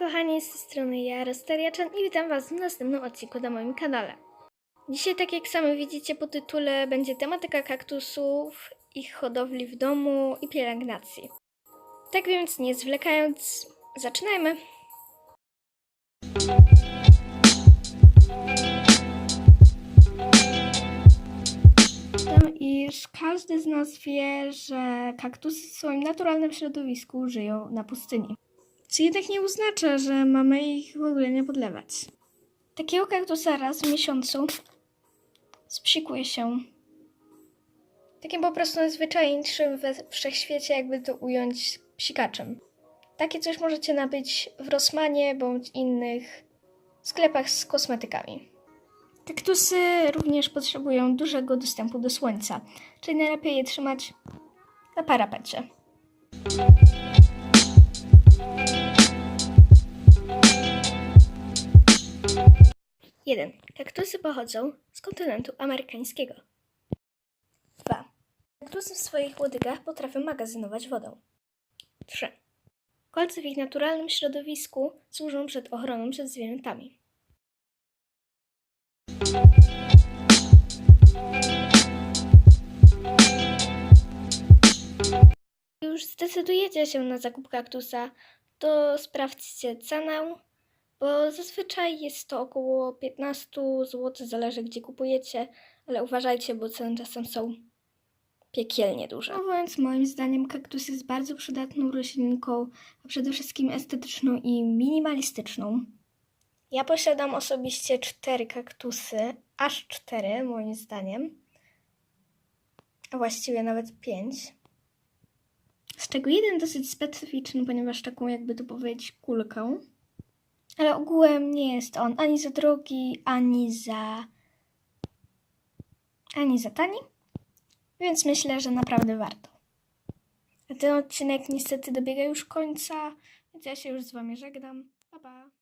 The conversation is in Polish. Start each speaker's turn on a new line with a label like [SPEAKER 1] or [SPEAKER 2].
[SPEAKER 1] ja Rosteriaczan i witam Was w następnym odcinku na moim kanale. Dzisiaj, tak jak sami widzicie po tytule, będzie tematyka kaktusów, ich hodowli w domu i pielęgnacji. Tak więc, nie zwlekając, zaczynajmy! Iż każdy z nas wie, że kaktusy w swoim naturalnym środowisku żyją na pustyni. Co jednak nie oznacza, że mamy ich w ogóle nie podlewać. Takiego kaktusa raz w miesiącu spsikuje się. Takim po prostu najzwyczajniejszym we wszechświecie, jakby to ująć, psikaczem. Takie coś możecie nabyć w Rossmanie bądź innych sklepach z kosmetykami. Kaktusy również potrzebują dużego dostępu do słońca, czyli najlepiej je trzymać na parapecie. 1. Kaktusy pochodzą z kontynentu amerykańskiego. 2. Kaktusy w swoich łodygach potrafią magazynować wodę. 3. Kolce w ich naturalnym środowisku służą przed ochroną przed zwierzętami. Już zdecydujecie się na zakup kaktusa, to sprawdźcie cenę, bo zazwyczaj jest to około 15 zł, zależy gdzie kupujecie, ale uważajcie, bo ceny czasem są piekielnie duże. No więc moim zdaniem kaktus jest bardzo przydatną roślinką, a przede wszystkim estetyczną i minimalistyczną. Ja posiadam osobiście cztery kaktusy, aż cztery moim zdaniem, a właściwie nawet pięć. Z czego jeden dosyć specyficzny, ponieważ taką jakby to powiedzieć kulkę. Ale ogółem nie jest on ani za drogi, ani za. ani za tani. Więc myślę, że naprawdę warto. A ten odcinek niestety dobiega już końca, więc ja się już z Wami żegnam. Pa, pa.